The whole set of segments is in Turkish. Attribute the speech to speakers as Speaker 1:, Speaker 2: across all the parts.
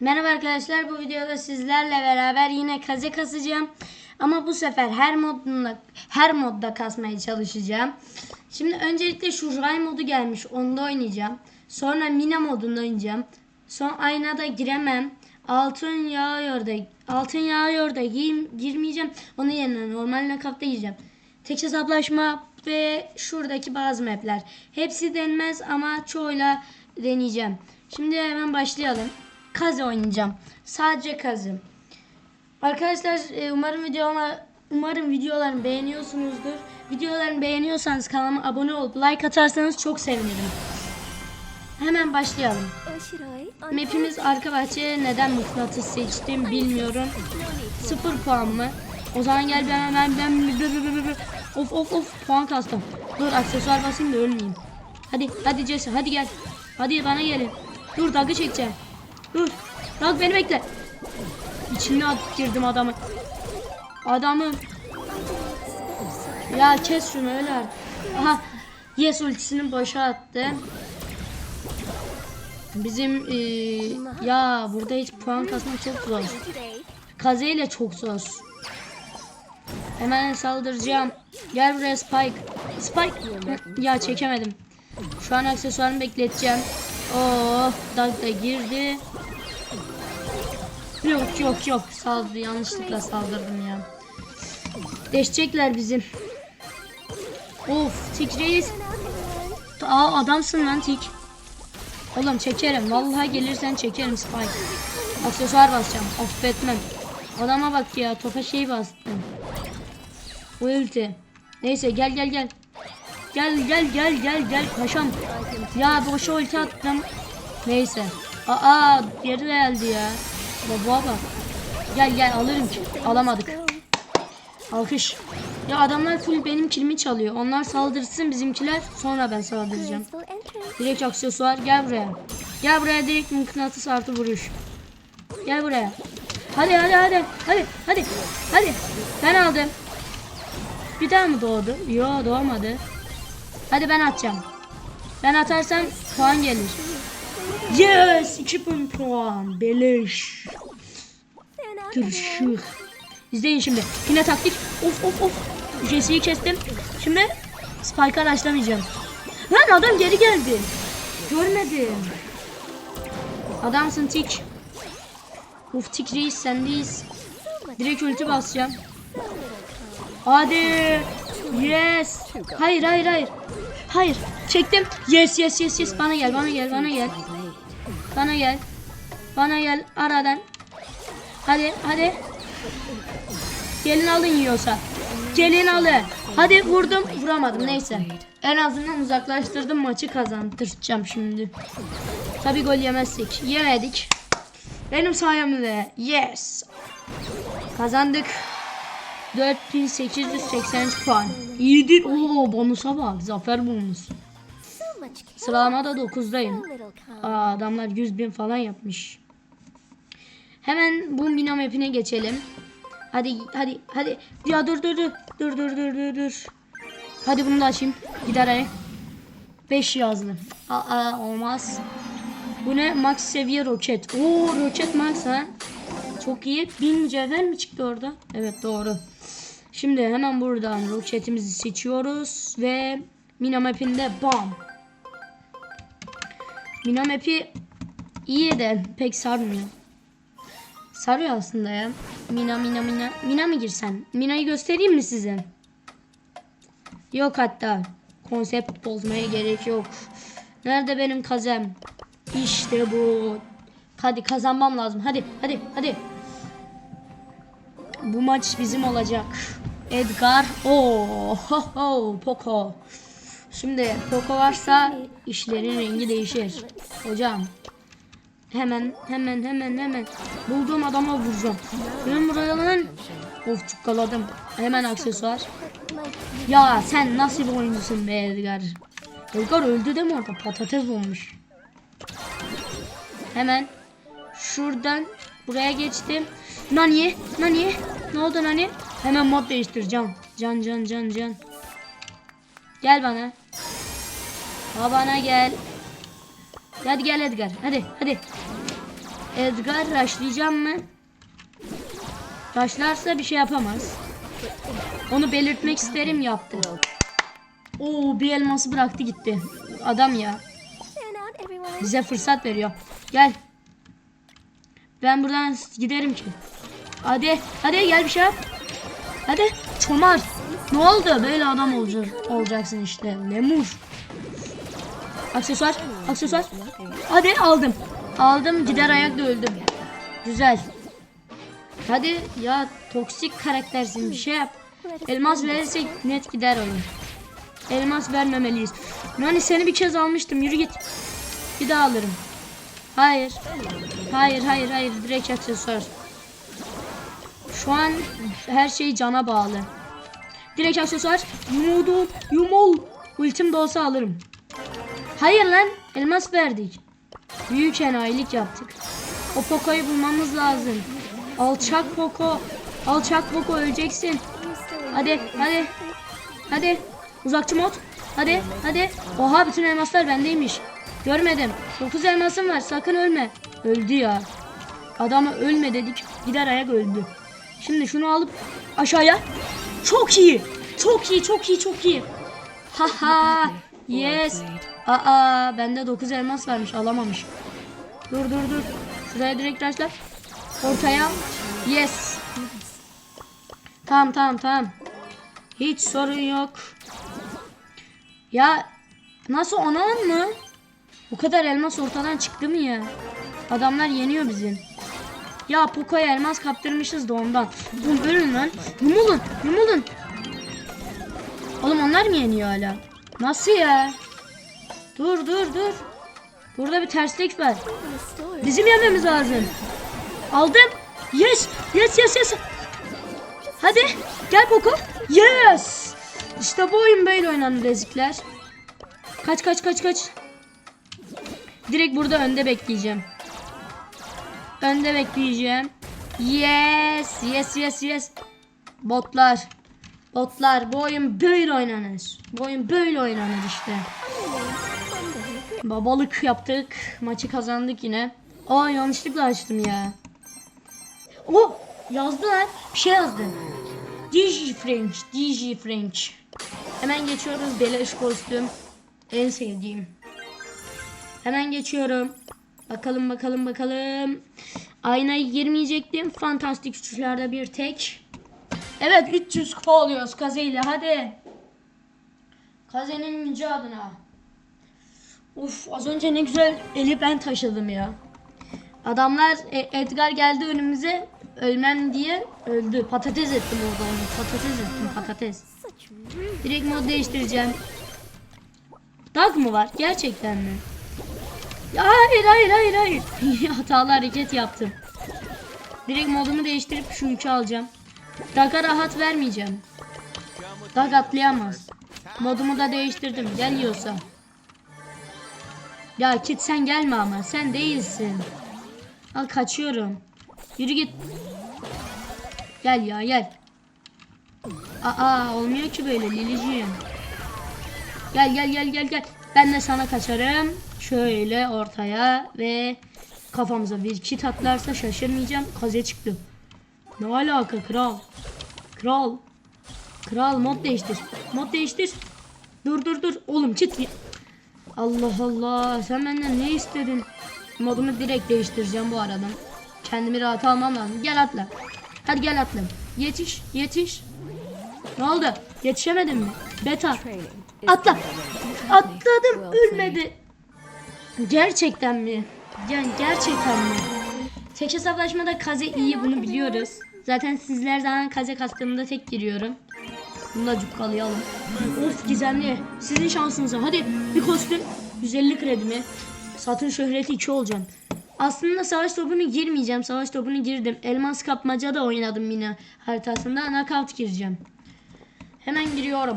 Speaker 1: Merhaba arkadaşlar bu videoda sizlerle beraber yine kaze kasacağım. Ama bu sefer her modunda her modda kasmaya çalışacağım. Şimdi öncelikle şu Ray modu gelmiş. Onda oynayacağım. Sonra Mina modunda oynayacağım. Son aynada giremem. Altın yağıyor da altın yağıyor da gir- girmeyeceğim. Onun yerine normal nakapta gireceğim. Tek hesaplaşma ve şuradaki bazı mapler. Hepsi denmez ama çoğuyla deneyeceğim. Şimdi hemen başlayalım. Kaze oynayacağım. Sadece kazı. Arkadaşlar e, umarım videolar umarım videolarımı beğeniyorsunuzdur. Videolarımı beğeniyorsanız kanalıma abone olup like atarsanız çok sevinirim. Hemen başlayalım. Map'imiz arka bahçe. Neden mıknatıs seçtim bilmiyorum. Sıfır puan mı? O zaman gel ben ben ben of of of puan kastım. Dur aksesuar basayım da ölmeyeyim. Hadi hadi Jesse hadi gel. Hadi bana gelin. Dur dalga çekeceğim. Dur. Dalga beni bekle. İçine girdim adamı. Adamı. Ya kes şunu öyle artık. Aha. Yes ultisini boşa attı. Bizim eee, ya burada hiç puan kasmak çok zor. Kaze ile çok zor. Hemen saldıracağım. Gel buraya Spike. Spike. Ya çekemedim. Şu an aksesuarımı bekleteceğim. Oh, Doug da girdi. Yok yok yok saldırdı yanlışlıkla saldırdım ya. Deşecekler bizim. Of Tik. Aa adamsın lan Tik. Oğlum çekerim. Vallahi gelirsen çekerim Spike. Aksesuar basacağım. Affetmem. Adama bak ya. Topa şey bastım. Ulti. Neyse gel gel gel. Gel gel gel gel gel paşam. Ya boşa ulti attım. Neyse. Aa geri geldi ya. Baba bak. Gel gel alırım ki. Alamadık. Alkış. Ya adamlar full benim kilimi çalıyor. Onlar saldırsın bizimkiler. Sonra ben saldıracağım. Direkt aksesuar gel buraya. Gel buraya direkt mıknatıs artı vuruş. Gel buraya. Hadi hadi hadi. Hadi hadi. Hadi. Ben aldım. Bir daha mı doğdu? Yo doğmadı. Hadi ben atacağım. Ben atarsam puan gelir. Yes! 2000 puan. Beleş. Görüşürüz. İzleyin şimdi. Yine taktik. Of of of. Jesse'yi kestim. Şimdi Spike'ı araçlamayacağım. Lan adam geri geldi. Görmedim. Adamsın Tik. Uf Tik reis sendeyiz. Direkt ulti basacağım. Hadi. Yes. Hayır hayır hayır. Hayır. Çektim. Yes yes yes yes. Bana gel bana gel bana gel. Bana gel. Bana gel aradan. Hadi hadi. Gelin alın yiyorsa. Gelin alın. Hadi vurdum. Vuramadım neyse. En azından uzaklaştırdım maçı kazandıracağım şimdi. Tabi gol yemezsek. Yemedik. Benim sayemde. Yes. Kazandık. 4883 puan. İyidir. Oo bonusa bak. Zafer bonus. Sıralama da 9'dayım. Aa, adamlar 100 bin falan yapmış. Hemen bu Mina map'ine geçelim. Hadi hadi hadi. Ya dur dur dur. Dur dur dur dur dur. Hadi bunu da açayım. Gider ay. 5 yazdı. Aa olmaz. Bu ne? Max seviye roket. Oo roket max ha. Çok iyi. 1000 mücevher mi çıktı orada? Evet doğru. Şimdi hemen buradan roketimizi seçiyoruz ve Mina map'inde bam. Mina map'i iyi de pek sarmıyor. Sarıyor aslında ya. Mina Mina Mina. Mina mı girsen? Mina'yı göstereyim mi size? Yok hatta. Konsept bozmaya gerek yok. Nerede benim kazem? İşte bu. Hadi kazanmam lazım. Hadi hadi hadi. Bu maç bizim olacak. Edgar. Oo, ho ho, Poco. Şimdi Poco varsa işlerin rengi değişir. Hocam Hemen hemen hemen hemen bulduğum adama vuracağım. Benim buraya lan. Of çukkaladım. Hemen aksesuar. Ya sen nasıl bir oyuncusun be Edgar? Edgar öldü değil mi orada? Patates olmuş. Hemen şuradan buraya geçtim. Nani? Nani? Ne oldu Nani? Hemen mod değiştir can. Can can can can. Gel bana. Ha bana gel. Hadi gel Edgar. Hadi hadi. Edgar rushlayacağım mı? Rushlarsa bir şey yapamaz. Onu belirtmek isterim yaptı. Oo bir elması bıraktı gitti. Adam ya. Bize fırsat veriyor. Gel. Ben buradan giderim ki. Hadi. Hadi gel bir şey yap. Hadi. Çomar. Ne oldu? Böyle adam olacak, olacaksın işte. Lemur. Aksesuar. Aksesuar. Hadi aldım. Aldım. Gider ayakta öldüm. Güzel. Hadi ya toksik karaktersin bir şey yap. Elmas verirsek net gider oyun. Elmas vermemeliyiz. Yani seni bir kez almıştım. Yürü git. Bir daha alırım. Hayır. Hayır hayır hayır. Direkt aksesuar. Şu an her şey cana bağlı. Direkt aksesuar. Yumudum. Yumul. Ultim de olsa alırım. Hayır lan. Elmas verdik. Büyük enayilik yaptık. O Poco'yu bulmamız lazım. Alçak Poco. Alçak Poco öleceksin. Hadi hadi. Hadi. Uzakçı mod. Hadi hadi. Oha bütün elmaslar bendeymiş. Görmedim. 9 elmasım var. Sakın ölme. Öldü ya. Adama ölme dedik. Gider ayak öldü. Şimdi şunu alıp aşağıya. Çok iyi. Çok iyi çok iyi çok iyi. Haha. Yes. Aa bende 9 elmas varmış alamamış. Dur dur dur. Şuraya direkt taşla. Ortaya. Yes. Tamam tamam tamam. Hiç sorun yok. Ya nasıl ona on mu? Bu kadar elmas ortadan çıktı mı ya? Adamlar yeniyor bizi. Ya Poco'ya elmas kaptırmışız da ondan. Oğlum ölün lan. Yumulun. Yumulun. Oğlum onlar mı yeniyor hala? Nasıl ya? Dur dur dur. Burada bir terslik var. Bizim yememiz lazım. Aldım. Yes. Yes yes yes. Hadi gel Poco. Yes. İşte bu oyun böyle oynanır ezikler. Kaç kaç kaç kaç. Direkt burada önde bekleyeceğim. Önde bekleyeceğim. Yes yes yes yes. Botlar. Botlar bu oyun böyle oynanır. Bu oyun böyle oynanır işte. Babalık yaptık. Maçı kazandık yine. Aa yanlışlıkla açtım ya. O yazdılar. Bir şey yazdı. DJ French, DJ French. Hemen geçiyoruz. Beleş kostüm. En sevdiğim. Hemen geçiyorum. Bakalım bakalım bakalım. Aynaya girmeyecektim. Fantastik üçlerde bir tek. Evet 300 kupa oluyoruz Kaze ile hadi. Kaze'nin yüce adına. Uf az önce ne güzel eli ben taşıdım ya. Adamlar e, Edgar geldi önümüze ölmem diye öldü. Patates ettim orada onu. Patates ettim patates. Direkt mod değiştireceğim. Dag mı var? Gerçekten mi? Hayır hayır hayır hayır. Hatalı hareket yaptım. Direkt modumu değiştirip şu yükü alacağım. Dag'a rahat vermeyeceğim. Dag atlayamaz. Modumu da değiştirdim. Geliyorsa. Ya Kit sen gelme ama. Sen değilsin. Al kaçıyorum. Yürü git. Gel ya gel. Aa olmuyor ki böyle Liliciğim. Gel gel gel gel gel. Ben de sana kaçarım. Şöyle ortaya ve kafamıza bir kit atlarsa şaşırmayacağım. Kaze çıktı. Ne alaka kral? Kral. Kral mod değiştir. Mod değiştir. Dur dur dur. Oğlum çit. Allah Allah. Sen benden ne istedin? Modumu direkt değiştireceğim bu arada. Kendimi rahat almam lazım. Gel atla. Hadi gel atla. Yetiş. Yetiş. Ne oldu? Yetişemedin mi? Beta. Atla. Atladım. Ölmedi. Gerçekten mi? Yani gerçekten mi? Tek hesaplaşmada kaze iyi bunu biliyoruz. Zaten sizler zaman kaze kastığımda tek giriyorum. Bunu da cukkalayalım. Of gizemli. Sizin şansınıza. Hadi bir kostüm. 150 kredi mi? Satın şöhreti 2 olacağım. Aslında savaş topunu girmeyeceğim. Savaş topunu girdim. Elmas kapmaca da oynadım yine haritasında. Knockout gireceğim. Hemen giriyorum.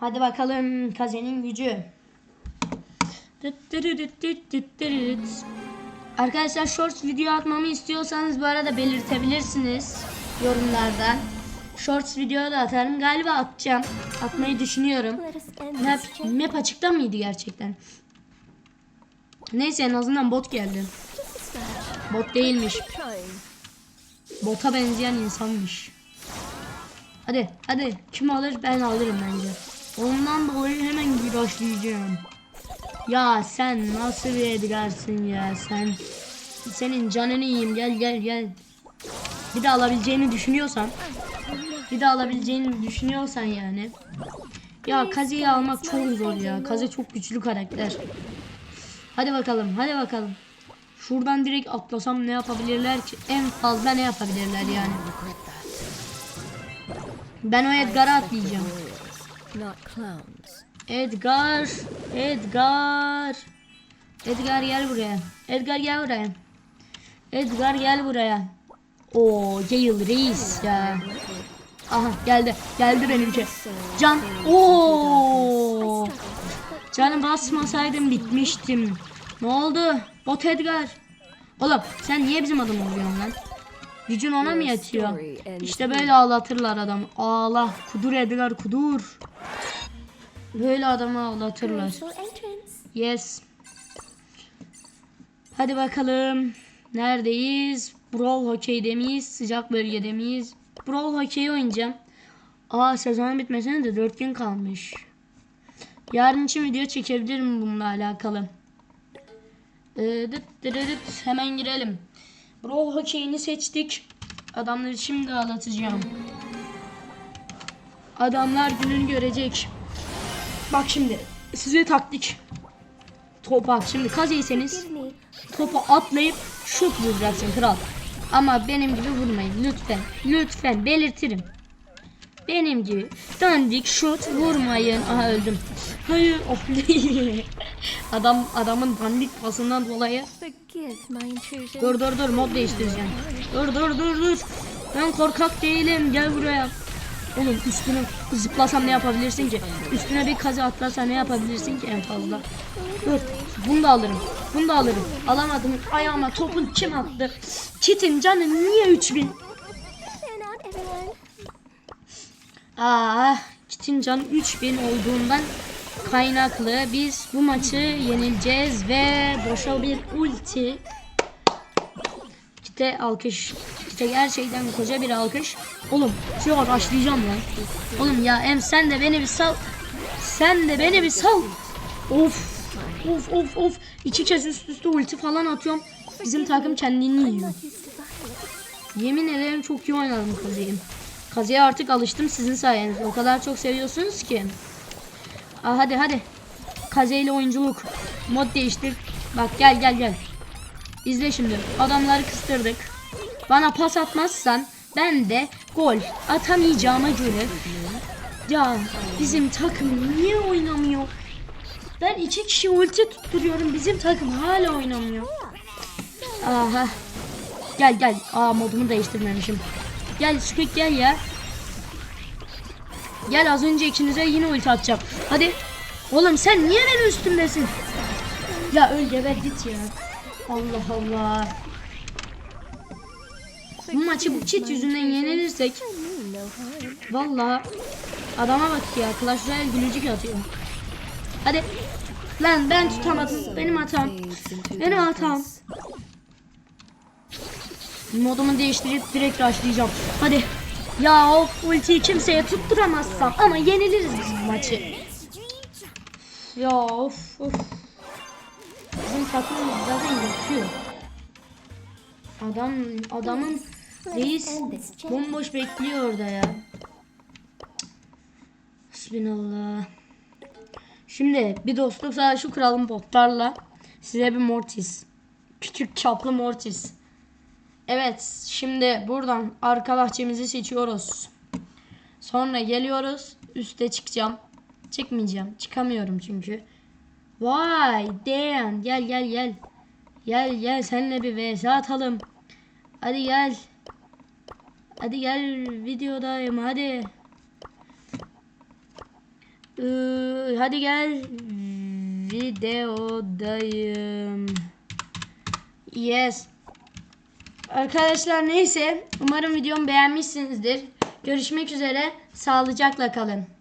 Speaker 1: Hadi bakalım kazenin gücü. Arkadaşlar shorts video atmamı istiyorsanız bu arada belirtebilirsiniz yorumlardan. Shorts video da atarım. Galiba atacağım. Atmayı düşünüyorum. Map, map açıkta mıydı gerçekten? Neyse en azından bot geldi. Bot değilmiş. Bota benzeyen insanmış. Hadi hadi kim alır ben alırım bence. Ondan dolayı hemen başlayacağım. Ya sen nasıl bir Edgar'sın ya sen. Senin canını yiyeyim gel gel gel. Bir de alabileceğini düşünüyorsan. Bir de alabileceğini düşünüyorsan yani. Ya Kaze'yi almak çok zor ya. Kaze çok güçlü karakter. Hadi bakalım hadi bakalım. Şuradan direkt atlasam ne yapabilirler ki? En fazla ne yapabilirler yani? Ben o Edgar'a atlayacağım. Edgar, Edgar. Edgar gel buraya. Edgar gel buraya. Edgar gel buraya. Oo, Gale reis ya. Aha geldi. Geldi benimki. Can. Oo. Canım basmasaydım bitmiştim. Ne oldu? Bot Edgar. Oğlum sen niye bizim adamı vuruyorsun lan? Gücün ona mı yetiyor? İşte böyle ağlatırlar adam. Ağla. Kudur Edgar kudur. Böyle adamı
Speaker 2: entrance.
Speaker 1: Yes. Hadi bakalım. Neredeyiz? Brawl Hockey'de miyiz? Sıcak bölgede miyiz? Brawl Hockey oynayacağım. Aa sezonun bitmesine de 4 gün kalmış. Yarın için video çekebilirim bununla alakalı. Ee, dıt. Hemen girelim. Brawl Hockey'ini seçtik. Adamları şimdi ağlatacağım. Adamlar gününü görecek. Bak şimdi size taktik. Top bak şimdi kazeyseniz topa atlayıp şut vuracaksın kral. Ama benim gibi vurmayın lütfen. Lütfen belirtirim. Benim gibi dandik şut vurmayın. Aha öldüm. Hayır of Adam adamın dandik pasından dolayı. Dur dur dur mod değiştireceğim. Dur dur dur dur. Ben korkak değilim. Gel buraya. Oğlum üstüne zıplasam ne yapabilirsin ki? Üstüne bir kaza atlasam ne yapabilirsin ki en fazla? Dur. Bunu da alırım. Bunu da alırım. Alamadım. Ayağıma topun kim attı? Kit'in canı niye 3000?
Speaker 2: Turn out everyone.
Speaker 1: Aa, Kit'in canı 3000 olduğundan kaynaklı biz bu maçı yenileceğiz ve boşa bir ulti. Kit'e alkış. Kit'e gerçekten koca bir alkış. Oğlum şu an başlayacağım lan. Oğlum ya em sen de beni bir sal. Sen de beni bir sal. Of. Of of of. İki kez üst üste ulti falan atıyorum. Bizim takım kendini yiyor. Yemin ederim çok iyi oynadım Kaze'yi. Kaze'ye artık alıştım sizin sayenizde. O kadar çok seviyorsunuz ki. Aa, hadi hadi. Kaze ile oyunculuk. Mod değiştir. Bak gel gel gel. İzle şimdi. Adamları kıstırdık. Bana pas atmazsan ben de gol atamayacağıma göre. Ya bizim takım niye oynamıyor? Ben iki kişi ulti tutturuyorum. Bizim takım hala oynamıyor. Aha. Gel gel. Aa modumu değiştirmemişim. Gel Squeak gel ya. Gel az önce ikinize yine ulti atacağım. Hadi. Oğlum sen niye benim üstümdesin? Ya öl geber git ya. Allah Allah. Bu maçı bu çit yüzünden yenilirsek. Vallahi adama bak ya Clash Royale gülücük atıyor. Hadi. Lan ben tutamadım. Benim hatam. Benim hatam. Modumu değiştirip direkt rushlayacağım. Hadi. Ya of ultiyi kimseye tutturamazsam ama yeniliriz biz bu maçı. Ya of of. Takım zaten yatıyor. Adam adamın reis bomboş bekliyor orada ya. Bismillah. Şimdi bir dostluk savaşı kuralım botlarla. Size bir mortis. Küçük çaplı mortis. Evet şimdi buradan arka bahçemizi seçiyoruz. Sonra geliyoruz. Üste çıkacağım. Çıkmayacağım. Çıkamıyorum çünkü. Vay damn. Gel gel gel. Gel gel seninle bir vs atalım. Hadi gel. Hadi gel videodayım hadi. Ee, hadi gel. Videodayım. Yes. Arkadaşlar neyse. Umarım videomu beğenmişsinizdir. Görüşmek üzere. Sağlıcakla kalın.